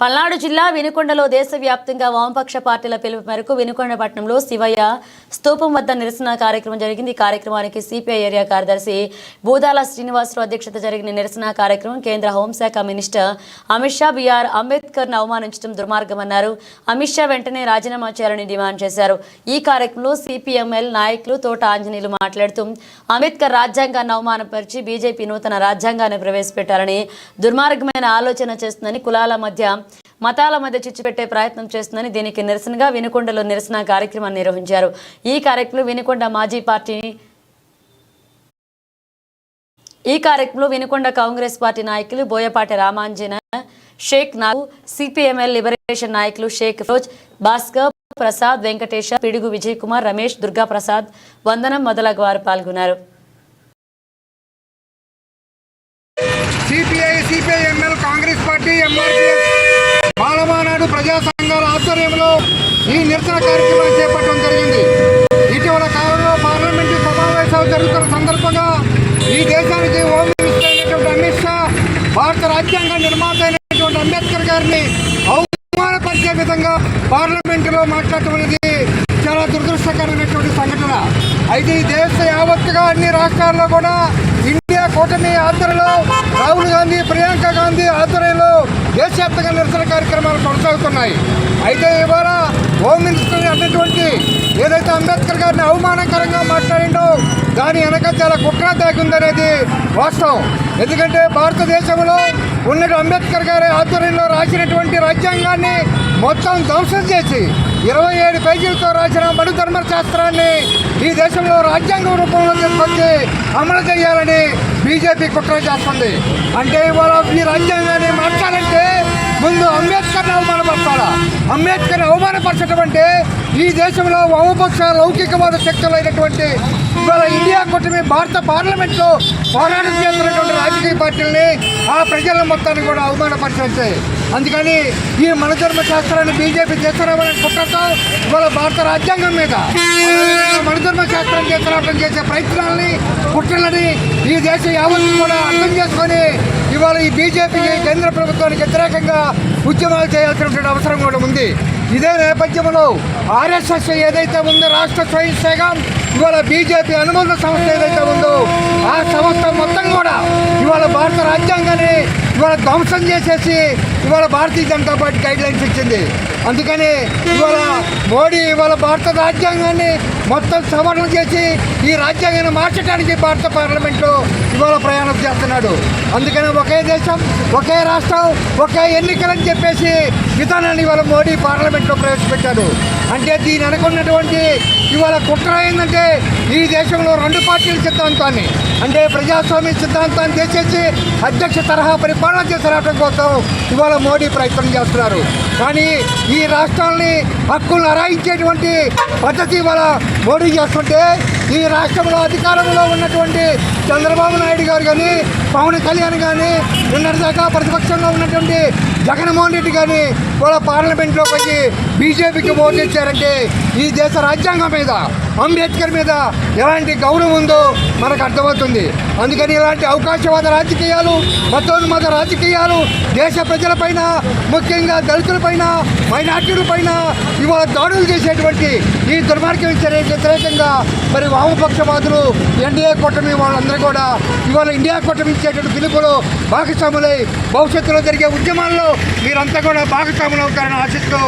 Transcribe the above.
పల్నాడు జిల్లా వినుకొండలో దేశవ్యాప్తంగా వామపక్ష పార్టీల పిలుపు మేరకు వినుకొండ పట్టణంలో శివయ్య స్తూపం వద్ద నిరసన కార్యక్రమం జరిగింది. ఈ కార్యక్రమానికి సిపిఐ ఏరియా కార్యదర్శి బూదాల శ్రీనివాసరావు అధ్యక్షత జరిగిన నిరసన కార్యక్రమం కేంద్ర హోంశాఖ మినిస్టర్ అమిత్ షా బీఆర్ అంబేద్కర్ అవమానించడం దుర్మార్గమన్నారు. అమిత్ షా వెంటనే రాజీనామా చేయాలని డిమాండ్ చేశారు. ఈ కార్యక్రమంలో సిపిఎంఎల్ నాయకులు తోట ఆంజనేయులు మాట్లాడుతూ అంబేద్కర్ రాజ్యాంగాన్ని అవమానపరిచి బీజేపీ నూతన రాజ్యాంగాన్ని ప్రవేశపెట్టాలని దుర్మార్గమైన ఆలోచన చేస్తుందని కులాల మధ్య మతాల మధ్య చిచ్చు పెట్టే ప్రయత్నం చేస్తుందని దీనికి నిరసనగా వినుకొండలో నిరసన కార్యక్రమాన్ని నిర్వహించారు. ఈ కార్యక్రమంలో వినుకొండ మాజీ పార్టీని ఈ కార్యక్రమంలో వినుకొండ కాంగ్రెస్ పార్టీ నాయకులు బోయపాటి రామాంజన షేక్ నాగు సిపిఎంఎల్ లిబరేషన్ నాయకులు షేక్ ఫిరోజ్ భాస్కర్ ప్రసాద్ వెంకటేశ పిడుగు విజయ్ కుమార్ రమేష్ దుర్గా ప్రసాద్ వందనం మొదలగు వారు పాల్గొన్నారు. సిపిఐ సిపిఐఎంఎల్ ఆధ్వర్యంలో ఈ నిరసన కార్యక్రమాన్ని చేపట్టడం జరిగింది. ఇటీవల కాలంలో పార్లమెంటు సమావేశాలు జరుగుతున్న సందర్భంగా ఈ దేశానికి హోమ్ మినిస్టర్ అయినటువంటి అమిత్ షా భారత రాజ్యాంగ నిర్మాత అయినటువంటి అంబేద్కర్ గారిని అవమానపరిచే విధంగా పార్లమెంటులో మాట్లాడటం అనేది చాలా దురదృష్టకరమైనటువంటి సంఘటన. అయితే ఈ దేశ యావత్తుగా అన్ని రాష్ట్రాల్లో కూడా కూటమి ఆధ్వర్యంలో రాహుల్ గాంధీ ప్రియాంక గాంధీ ఆధ్వర్యంలో దేశవ్యాప్తంగా నిరసన కార్యక్రమాలు కొనసాగుతున్నాయి. అయితే ఇవాళ హోమ్ మినిస్టర్ అన్నటువంటి ఏదైతే అంబేద్కర్ గారిని అవమానకరంగా మాట్లాడిండో దాని వెనక చాలా కుట్ర తాగిందనేది వాస్తవం. ఎందుకంటే భారతదేశంలో ఉన్న అంబేద్కర్ గారి ఆధ్వర్యంలో రాసినటువంటి రాజ్యాంగాన్ని మొత్తం ధ్వంసం చేసి ఇరవై ఏడు పేజీలతో రాసిన బడు ధర్మ శాస్త్రాన్ని ఈ దేశంలో రాజ్యాంగ రూపంలో తీసుకొచ్చి అమలు చేయాలని బీజేపీ కుట్ర చేస్తుంది. అంటే ఇవాళ ఈ రాజ్యాంగాన్ని మార్చాలంటే ముందు అంబేద్కర్ని అవమానపరచాలా? అంబేద్కర్ అవమానపరచడం అంటే ఈ దేశంలో వామపక్ష లౌకికవాద శక్తులైనటువంటి ఇవాళ ఇండియా కూటమి భారత పార్లమెంట్లో పోరాటం చేస్తున్నటువంటి రాజకీయ పార్టీలని ఆ ప్రజల మొత్తాన్ని కూడా అవమానపరిచేస్తాయి అందుకని ఈ మనధర్మ శాస్త్రాన్ని బీజేపీ చేస్తున్నామని కుట్రతో ఇవాళ భారత రాజ్యాంగం మీద మనధర్మ శాస్త్రం చేస్తున్నట్లు చేసే ప్రయత్నాలని కుట్రలని ఈ దేశ యావత్తు కూడా అర్థం చేసుకొని ఇవాళ ఈ బీజేపీకి కేంద్ర ప్రభుత్వానికి వ్యతిరేకంగా ఉద్యమాలు చేయాల్సినటువంటి అవసరం కూడా ఉంది. ఇదే నేపథ్యంలో ఆర్ఎస్ఎస్ ఏదైతే ఉందో రాష్ట్ర స్వయం సేవం ఇవాళ బీజేపీ అనుబంధ సంస్థ ఏదైతే ఉందో ఆ సంస్థ మొత్తం కూడా ఇవాళ భారత రాజ్యాంగాన్ని ఇవాళ ధ్వంసం చేసేసి ఇవాళ Bharatiya Janata party guidelines ఇచ్చింది. అందుకని ఇవాళ మోడీ ఇవాళ భారత రాజ్యాంగాన్ని మొత్తం సవరణ చేసి ఈ రాజ్యాంగాన్ని మార్చడానికి భారత పార్లమెంట్లో ఇవాళ ప్రయాణం చేస్తున్నాడు. అందుకని ఒకే దేశం ఒకే రాష్ట్రం ఒకే ఎన్నికలని చెప్పేసి విధానాన్ని ఇవాళ మోడీ పార్లమెంట్లో ప్రవేశపెట్టాడు. అంటే దీని అనుకున్నటువంటి ఇవాళ కుట్ర ఏంటంటే ఈ దేశంలో రెండు పార్టీల సిద్ధాంతాన్ని అంటే ప్రజాస్వామ్య సిద్ధాంతాన్ని చేసేసి అధ్యక్ష తరహా పరిపాలన చేసి రావడం కోసం ఇవాళ మోడీ ప్రయత్నం చేస్తున్నారు. కానీ ఈ ఈ రాష్ట్రాన్ని హక్కులను అరాయించేటువంటి పద్ధతి మన మోడీ చేస్తుంటే ఈ రాష్ట్రంలో అధికారంలో ఉన్నటువంటి చంద్రబాబు నాయుడు గారు కానీ పవన్ కళ్యాణ్ కానీ నిన్నటిదాకా ప్రతిపక్షంలో ఉన్నటువంటి జగన్మోహన్ రెడ్డి కానీ వాళ్ళ పార్లమెంట్లోకి బీజేపీకి ఓటు ఇచ్చారంటే ఈ దేశ రాజ్యాంగం మీద అంబేద్కర్ మీద ఎలాంటి గౌరవం ఉందో మనకు అర్థమవుతుంది. అందుకని ఇలాంటి అవకాశవాద రాజకీయాలు మతోన్మత రాజకీయాలు దేశ ప్రజలపైన ముఖ్యంగా దళితులపైన మైనార్టీలపైన ఇవాళ దాడులు చేసేటువంటి దుర్మార్గం చర్యకు వ్యతిరేకంగా మరి వామపక్షవాదులు ఎన్డీఏ కూటమి వాళ్ళందరూ కూడా ఇవాళ ఇండియా కూటమి ఇచ్చేటువంటి పిలుపులు భాగస్వాములై భవిష్యత్తులో జరిగే ఉద్యమాల్లో మీరంతా కూడా భాగస్వాములు అవుతారని ఆశిస్తూ